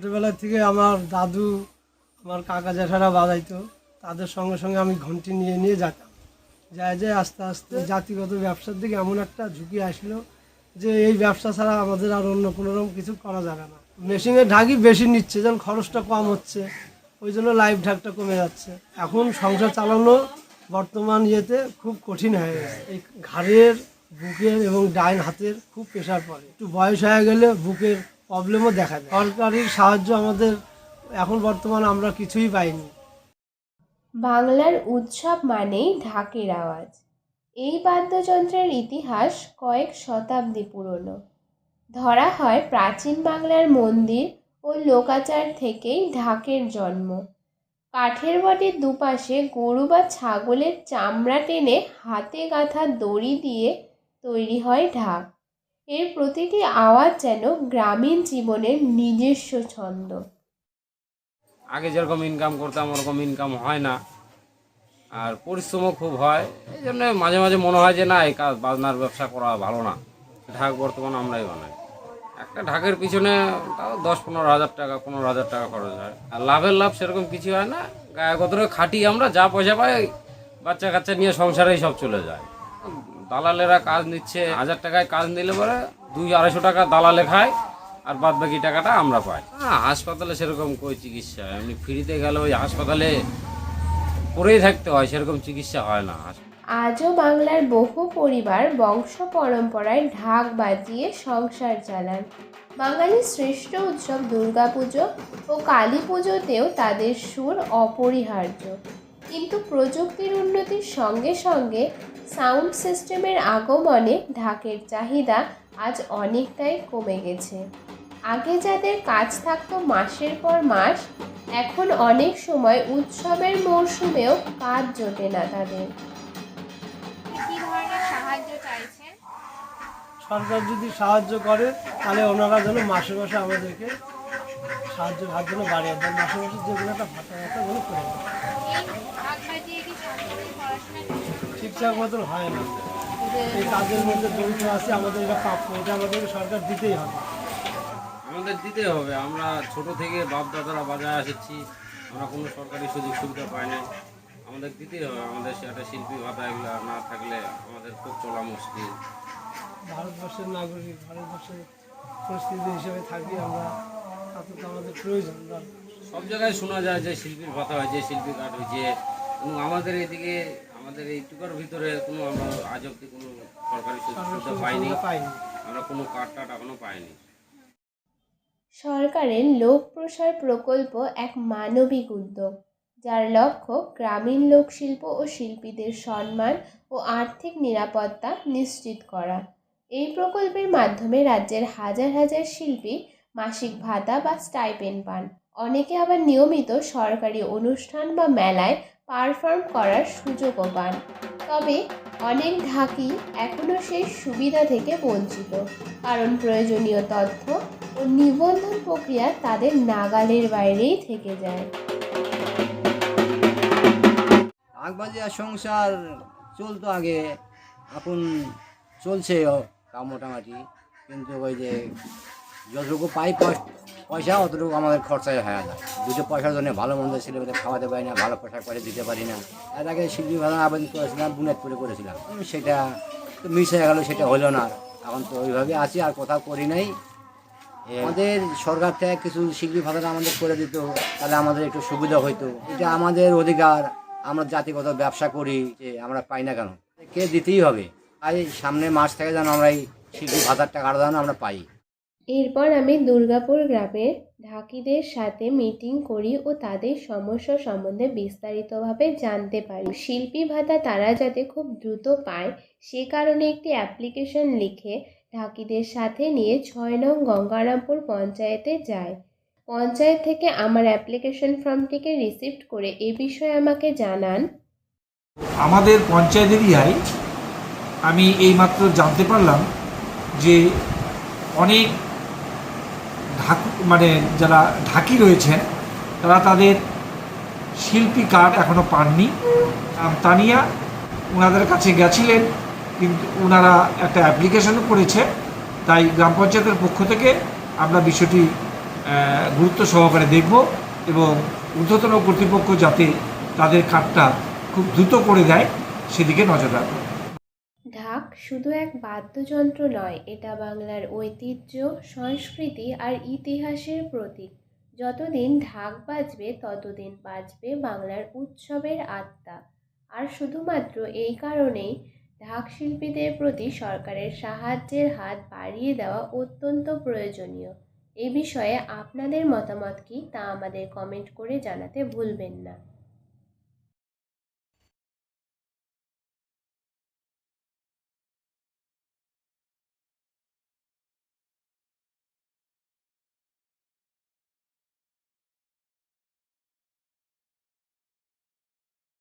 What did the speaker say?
ছোটোবেলা থেকে আমার দাদু, আমার কাকা জ্যাঠারা বাজাইতো, তাদের সঙ্গে সঙ্গে আমি ঘন্টি নিয়ে নিয়ে যেতাম যায় যায় আস্তে আস্তে জাতিগত ব্যবসার দিকে এমন একটা ঝুঁকি আসলো যে এই ব্যবসা ছাড়া আমাদের আর অন্য কোনো রকম কিছু করা যাবে না। মেশিনের ঢাকি বেশি নিচ্ছে, যেন খরচটা কম হচ্ছে, ওই জন্য লাইফ ঢাকটা কমে যাচ্ছে। এখন সংসার চালানো বর্তমান ইয়েতে খুব কঠিন হয়ে গেছে। এই ঘাড়ের, বুকের এবং ডাইন হাতের খুব প্রেশার পড়ে। একটু বয়স হয়ে গেলে বুকের প্রবলেমও দেখা যায়। সরকারি সাহায্য আমাদের এখন বর্তমান আমরা কিছুই পাইনি। বাংলার উৎসব মানেই ঢাকের আওয়াজ। এই বাদ্যযন্ত্রের ইতিহাস কয়েক শতাব্দী পুরনো। ধরা হয় প্রাচীন বাংলার মন্দির ও লোকাচার থেকেই ঢাকের জন্ম। কাঠের বটির দুপাশে গরু বা ছাগলের চামড়া টেনে হাতে গাঁথা দড়ি দিয়ে তৈরি হয় ঢাক। এর প্রতিটি আওয়াজ যেন গ্রামীণ জীবনের নিজস্ব ছন্দ। আগে যেরকম ইনকাম করতাম, ওরকম ইনকাম হয় না। আর পরিশ্রমও খুব হয়। এই জন্য মাঝে মাঝে মনে হয় যে, না, এই কাজ, বাজনার ব্যবসা করা ভালো না। ঢাক বর্তমানে আমরাই বানাই। একটা ঢাকের পিছনে তাও দশ পনেরো হাজার টাকা, পনেরো হাজার টাকা খরচ হয়। আর লাভের লাভ সেরকম কিছু হয় না। গায়ে কতটা খাটি আমরা, যা পয়সা পাই বাচ্চা কাচ্চা নিয়ে সংসারেই সব চলে যায়। দালালেরা কাজ নিচ্ছে, হাজার টাকায় কাজ নিলে পরে দুই আড়াইশো টাকা দালালে খায়, আর বাদ বাকি টাকাটা আমরা পাই। হ্যাঁ হাসপাতালে সেরকম কই চিকিৎসা। এমনি ফ্রিতে গেলে ওই হাসপাতালে পড়েই থাকতে হয়, সেরকম চিকিৎসা হয় না। আজও বাংলার বহু পরিবার বংশ পরম্পরায় ঢাক বাজিয়ে সংসার চালান। বাঙালির শ্রেষ্ঠ উৎসব দুর্গাপুজো ও কালী পুজোতেও তাদের সুর অপরিহার্য। কিন্তু প্রযুক্তির উন্নতির সঙ্গে সঙ্গে সাউন্ড সিস্টেমের আগমনে ঢাকের চাহিদা আজ অনেকটাই কমে গেছে। আগে যাদের কাজ থাকতো মাসের পর মাস এখন অনেক সময় উৎসবের মরশুমেও কাজ জোটে না তাদের। সাহায্য চাইছেন? সরকার যদি সাহায্য করে তাহলে ওনারা যেন মাসে মাসে আমাদেরকে সাহায্য হাত যেন বাড়িয়ে দেন। মাসে মাসে যেগুলো একটা ভাতা ভাতা করে। ঠিকঠাক মতন হয় না। এই কাজের মধ্যে জড়িত আছে আমাদের এটা প্রাপ্য এটা আমাদেরকে সরকার দিতেই হবে। আমাদের দিতে হবে। আমরা ছোট থেকে বাপ দাদারা বাজায় এসেছি আমরা কোনো সরকারি সুযোগ সুবিধা পাই না আমাদের দিতেই হবে। আমাদের একটা শিল্পী ভাতা এগুলো না থাকলে আমাদের খুব চলা মুশকিল। ভারতবর্ষের নাগরিক ভারতবর্ষের পরিস্থিতি হিসেবে থাকি আমরা তাতে তো আমাদের প্রয়োজন সব জায়গায় শোনা যায় যে শিল্পীর ভাতা হয়েছে শিল্পী কার্ড হয়েছে। এবং আমাদের এদিকে আমাদের এই টুকার ভিতরে কোনো আমরা আজ অব্দি কোনো সরকারি সুবিধা পাইনি। আমরা কোনো কার্ড টার্ড পাইনি। সরকারের লোক প্রসার প্রকল্প এক মানবিক উদ্যোগ যার লক্ষ্য গ্রামীণ লোকশিল্প ও শিল্পীদের সম্মান ও আর্থিক নিরাপত্তা নিশ্চিত করা। এই প্রকল্পের মাধ্যমে রাজ্যের হাজার হাজার শিল্পী মাসিক ভাতা বা স্টাইপেন পান। অনেকে আবার নিয়মিত সরকারি অনুষ্ঠান বা মেলায় পারফর্ম করার সুযোগও পান। তবে অনেক ঢাকি এখনও সেই সুবিধা থেকে বঞ্চিত। কারণ প্রয়োজনীয় তথ্য ও নিবন্ধন প্রক্রিয়া তাদের নাগালের বাইরেই থেকে যায়। আগবাজি আর সংসার চলতো আগে এখন চলছে তা মোটামুটি। কিন্তু ওই যে যতটুকু পাই পয়স- পয়সা অতটুকু আমাদের খরচায় হয়ে যায় দুটো পয়সার জন্য ভালো মন্দ ছেলেমেয়েদের খাওয়াতে পারি না ভালো পোশাক পয়সা দিতে পারি না। এর আগে শিল্পী ভালো আবেদন করেছিলাম বুনেটপুরে করেছিলাম। সেটা তো মিস হয়ে গেলো সেটা হলো না এখন তো ওইভাবে আছি আর কোথাও করি নাই। আমাদের সরকার থেকে কিছু শিল্পী ভাতাটা আমাদের করে দিত তাহলে আমাদের একটু সুবিধা হইতো। এটা আমাদের অধিকার আমরা জাতিগত ব্যবসা করি যে আমরা পাই না কেন? কে দিতেই হবে। তাই সামনে মাস থেকে যেন আমরা এই শিল্পী ভাতার টাকাটা যেন আমরা পাই। এরপর আমি দুর্গাপুর গ্রামের ঢাকিদের সাথে মিটিং করি ও তাদের সমস্যা সম্বন্ধে বিস্তারিতভাবে জানতে পারি। শিল্পী ভাতা তারা যাতে খুব দ্রুত পায়, সে কারণে একটি অ্যাপ্লিকেশন লিখে ঢাকিদের সাথে নিয়ে ছয় নং গঙ্গারামপুর পঞ্চায়েতে যায় পঞ্চায়েত থেকে আমার অ্যাপ্লিকেশন ফর্মটিকে রিসিভড করে এ বিষয়ে আমাকে জানান। আমাদের পঞ্চায়েত এরিয়ায় আমি এইমাত্র জানতে পারলাম যে অনেক ঢাক মানে যারা ঢাকি রয়েছেন, তারা তাদের শিল্পী কার্ড এখনও পাননি। তানিয়া ওনাদের কাছে গেছিলেন, কিন্তু ওনারা একটা অ্যাপ্লিকেশনও করেছে। তাই গ্রাম পঞ্চায়েতের পক্ষ থেকে আমরা বিষয়টি গুরুত্ব সহকারে দেখব এবং ঊর্ধ্বতন কর্তৃপক্ষ যাতে তাদের কাজটা খুব দ্রুত করে দেয়, সেদিকে নজর রাখব। ঢাক শুধু এক বাদ্যযন্ত্র নয়, এটা বাংলার ঐতিহ্য, সংস্কৃতি আর ইতিহাসের প্রতীক। যতদিন ঢাক বাজবে, ততদিন বাজবে বাংলার উৎসবের আত্মা। আর শুধুমাত্র এই কারণেই ঢাক শিল্পীদের প্রতি সরকারের সাহায্যের হাত বাড়িয়ে দেওয়া অত্যন্ত প্রয়োজনীয়। এ বিষয়ে আপনাদের মতামত কী তা আমাদের কমেন্ট করে জানাতে ভুলবেন না।